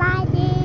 บา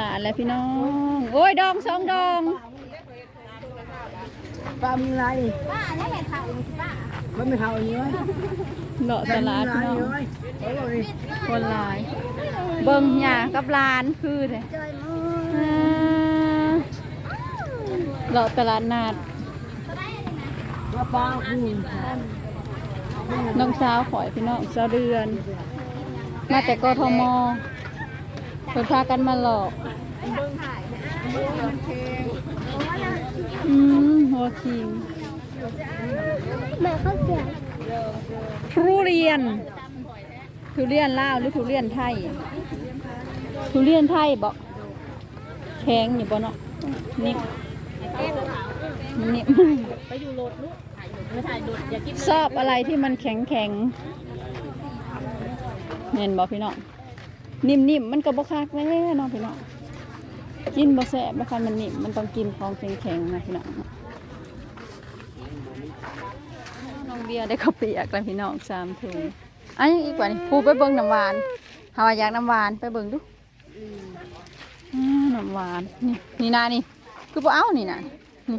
ลาดแล้วพี่น้อง โอ้ยดองสองดองป้ามีอะไรป้าได้เห็นข่าวป้ามันไม่เท่าอย่างนี้ไหมเลาะตลาดพี่น้องไหมโอ้ยคนหลาย เบิ่งหยากับลานคือเลยจอยมืออ่าเลาะตลาดนาดว่าป้าคุณน้องสาวข่อยพี่น้องสาวเดือน มาแต่กทม เพิ่นพากันมาหลอกอืมหัวคิงแม่เขาเสียงทุเรียน ทุเรียนลาวหรือทุเรียนไทย ทุเรียนไทยบ่แข็งอยู่บ่เนาะนิ่มนิ่มไปอยู่รถลูกไม่ถ่ายรถอย่ากินชอบอะไรที่มันแข็งแข็งเห็นบ่พี่น้อง นิ่มๆมันก็บ่คักแน่เนาะพี่น้องกินบ่แซ่บบ่คันมันนิ่มมันต้องกินของแข็งๆนะพี่น้องน้องเบียร์ได้ข้าวเปียกแล้วพี่น้องสามถุงอันยังอีกกว่านี่ปูไปเบิ่งน้ำหวานหาวาอยากน้ำหวานไปเบิ่งดูน้ำหวานนี่นี่นานี่คือบ่เอานี่นะนี่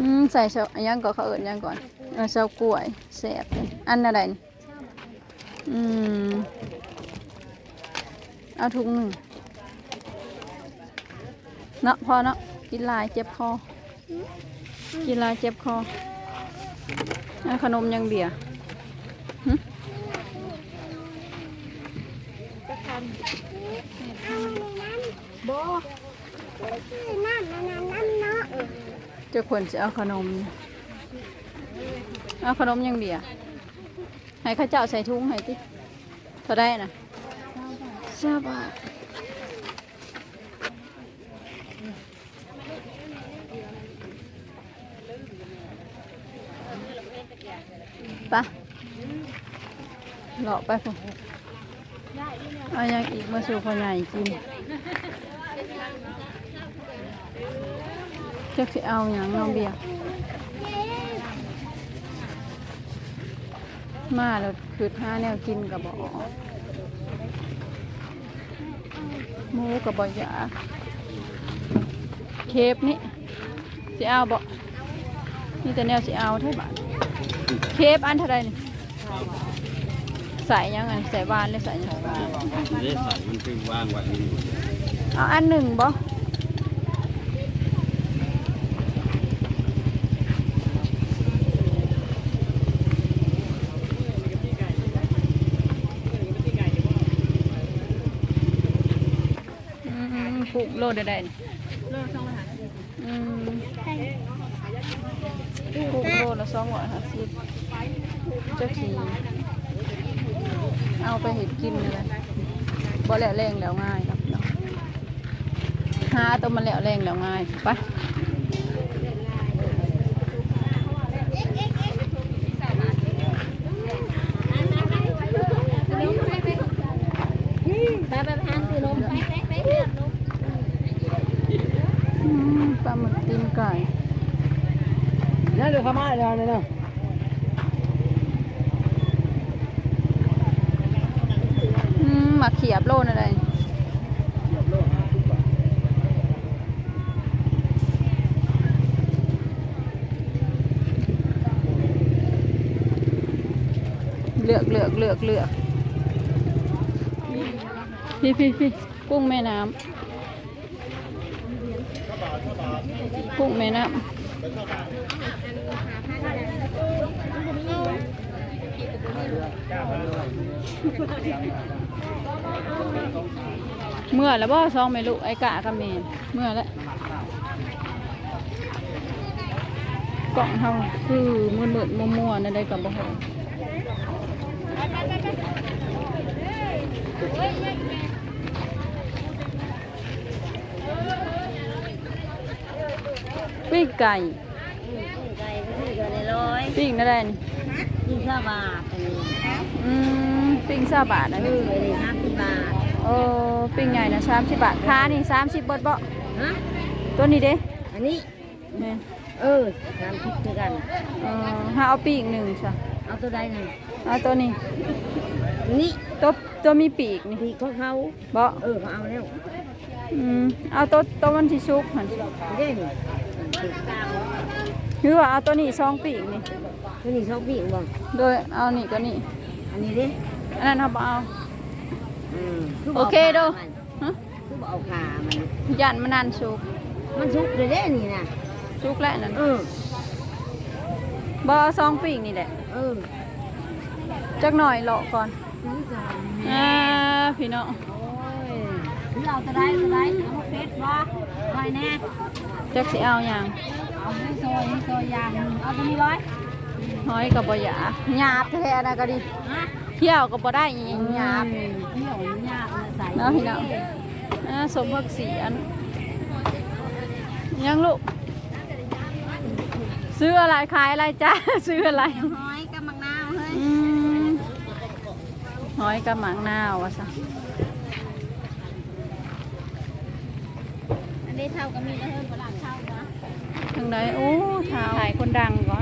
อืมใส่เชาอันยังก็เขาเอิ้นหยังก่อนเออเชากล้วยแซ่บอันอะไรนี่อืม เอาถุงหนึ่งเนาะพอเนาะกินลายเจ็บคอ กินลายเจ็บคอเอาขนมยังเบียร์หึโบอนั่นนั่นนั่นเนาะเจะควรจะเอาขนม เอาขนมยังเบียร์ให้ข้าเจ้าใส่ถุงให้ติเท่าได้นะ ทราบว่าปะเลาะไปพุ่นเอายังอีกมาสู่พ่อใหญ่กินจักสิเอาอย่างน้องเบียร์มาแล้วคือห้าแนวกินกับบ่ หมูกับบ่อยากเคฟนี่สิเอาบ่นี่แต่แนวสิเอาเท่าบาทเคฟอันเท่าไรนี่ใส่ยังไงใส่หวานเลยใส่ยังไม่ได้ใส่มันคือว่างไว้นี่เอาอันหนึ่งบ่อื มปลูกโลดได้ๆนี่อืมปลูกโลละสองร้อยห้าสิบเจ้าขีเอาไปเห็ดกินเลยบ่แล้วแรงแล้วง่ายครับเนาะหาตัวมันแล้วแรงแล้วง่ายไปอืม ปลาหมึกตีนไก่นั่นเดี๋ยวเข้ามาเดี๋ยวนี่นะอืมหมักเขียบโลนอะไรเลือกเลือกเลือกเลือกพี่พี่พี่กุ้งแม่น้ำ กุ้งแม่น้ำเมื่อแล้วบ่ซองไม่รู้ไอ้กะกับเมนเมื่อแล้วกล่องเฮาคือมืดมืดมัวมัวนั่นได้กับบ่ฮอ ปิ้งไก่ไก่ก็คือกันร้อยปิ้งนั่นได้นี่ยี่สิบบาทอืมปิ้งซาบาทนะเอพี่ห้าสิบบาทโอ้ปิ้งใหญ่นะสามสิบบาทค่านี่สามสิบเบิดบ่ฮะตัวนี้เด้อันนี้นี่เออสามสิบคือกันเออห้าเอาปีกหนึ่งใช่เอาตัวใดหนึ่งเอาตัวนี้นี่ตัวตัวมีปีกนี่ที่ของเขาเบ่เออเขาเอาแล้วอืมเอาตัวตัวมันที่ซุกหันเด้ นี่หรือว่าเอาตัวนี้สองปีกนี่ตัวนี้ชอบพี่บ่โดยเอานี่ก็นี่อันนี้ดิอันนั้นเอาบ่เอาอืมโอเคเด้อฮะคือบ่เอาขามันยันมันนานซุกมันสุกเลยเด้นี่นะซุกแล้วนั่นเออบ่เอาสองปีกนี่แหละเออจักหน่อยเลาะก่อนซื้อสามอ่าพี่น้องโอ้ยซื้อเอาตัวใดตัวใดเอามาเป็ดบ่ไว้แน่ จักสิเอาหยังเอาให้ซอยให้ซอยยางหนึ่งเอาตัวนี้ร้อยหอยกับบ่อยากหยาบแท้ๆนะก็ดีฮะเที่ยวก็บ่ได้อีหยังหยาบเที่ยวหยาบเลยใส่เนาะพี่น้องอ่าสมพักสีอันยังลูกซื้ออะไรขายอะไรจ้าซื้ออะไรหอยกับมังนาวเฮ้ยอืมหอยกับหมางนาวอะซะอันนี้เท่ากับมีนะเฮ้ยฝรั่ง เท่านะทางไหนโอ้ถ่ายคนดังก็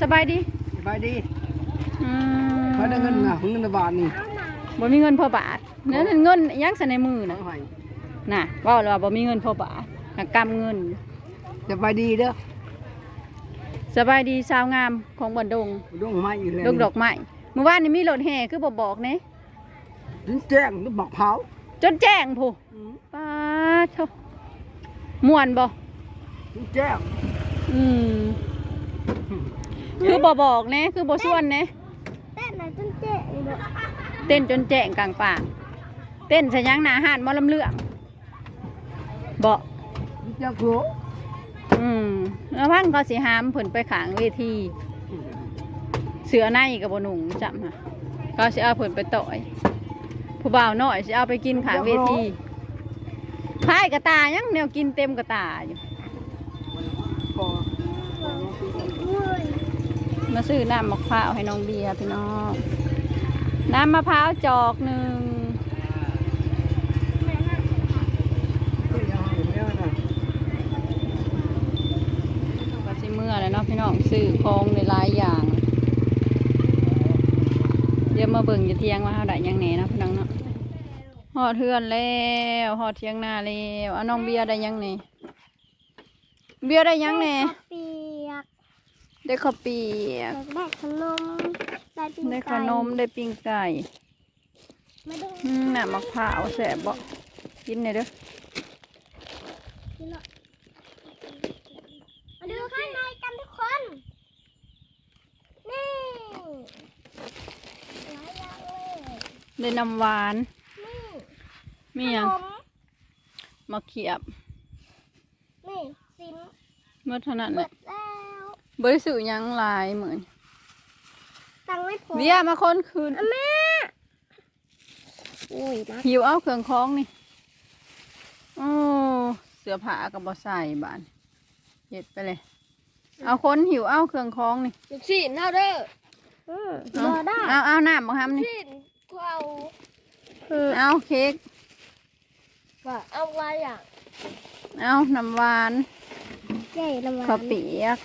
สบายดีสบายดีอืมเขาได้เงินนะเงินบาทนี่บ่มีเงินพอบาทเนั่นเงินอิหยังใส่ในมือน้อน่ะงหอยน่ะเว่าเลยว่าบ่มีเงินพอบาทน่ะกำเงินสบายดีเด้อสบายดีสาวงามของบันดงดวงไม้อยู่เลยดอกดอกไม้เมื่อวานนี้มีรถแห่คือบ่บอกเน่ถึงแจ้งก็บอกเผาจนแจ้งผู้ป้าเท่าม่วนบ่ถึง แจ้งอืมคือบ่บอกเน่คือบ่ส่วนเน่แต่ไหนต้นเจ๊นี่บ่เต้นจนแจ้งกลางป่าเต้นสยังหนาหานหมอลำเลืองบ่ถึงแจ้งโครอืมแล้วพังเขาสิหามเพิ่นไปขางเวที เสือในกับบหนุ่งจำค่ะเขาสิเอาเพิ่นไปต่อย ผู้บ่าวน้อยสิเอาไปกินขางเวทีพายกระตายังแนวกินเต็มกระตาอยู่ มาซื้อน้ำมะพร้าวให้น้องเบียร์พี่น้องน้ำมะพร้าวจอกหนึ่งก็สิเมื่อแล้วเนาะพี่น้องซื้อของในหลายอย่าง เดี๋ยวมาเบิ่งจะเที่ยงว่าเฮาได้ยังแหน่เนาะพี่น้องเนาะหอดเทือนแล้วหอดเที่ยงหน้าแล้วเอาน้องเบียร์ได้ยังแหน่เบียร์ได้ยังแหน่เปียก ได้ข้าวเปียกได้ขนมได้ปิ้งได้ไก่ขนมได้ปิ้งไก่ไม่ได้อืมน่ะมะพร้าวแสบบ่กินหน่อยเด้อกินหรอกมาดูข้างในกันทุกคน นี่หลายอย่างเลยได้น้ำหวานนี่มีหยังขนมมะเขียบนี่ซิม เมื่อเท่านั้นเบิแหละ ดแล้ว บ่ได้ซื้อหยังหลายเหมือนตังค์ไม่พอเบียร์มาคนคืนอะแม่อุ้ยนะหิวเอาเครื่องคล้องนี่โอ้เสื้อผ้าก็บ่ใส่บานเฮ็ดไปเลย เอาคนหิวเอาเครื่องคล้องนี่ลูกชิ้นเท่าเด้ออืมเอารอได้เอาเอาน้ำบ่ทำนี่ชิ้นกูเอาเอาเค้กว่าเอาอะไรอะเอาน้ำหวานใหญ่ละมันข้าวเปียก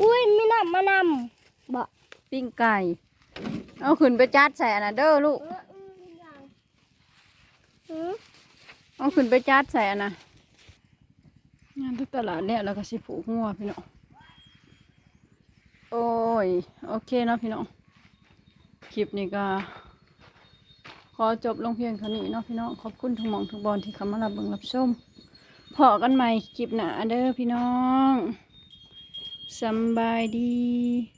อุ้ยมีน้ำมานำบ่ปิ้งไก่ เอาขึ้นไปจัดใส่อันน่ะเด้อลูกอืมเอาขึ้นไปจัดใส่อันน่ะงานทุกตลาดเนี่ยแล้วก็สิผูกงัวพี่น้อง โอ้ย โอเคเนาะพี่น้อง คลิปนี้ก็ขอจบลงเพียงเท่านี้เนาะพี่น้อง ขอบคุณทุกหมองทุกบอลที่เข้ามารับเบิ่งรับชมพอกันใหม่คลิปหน้าเด้อพี่น้อง สำบายดี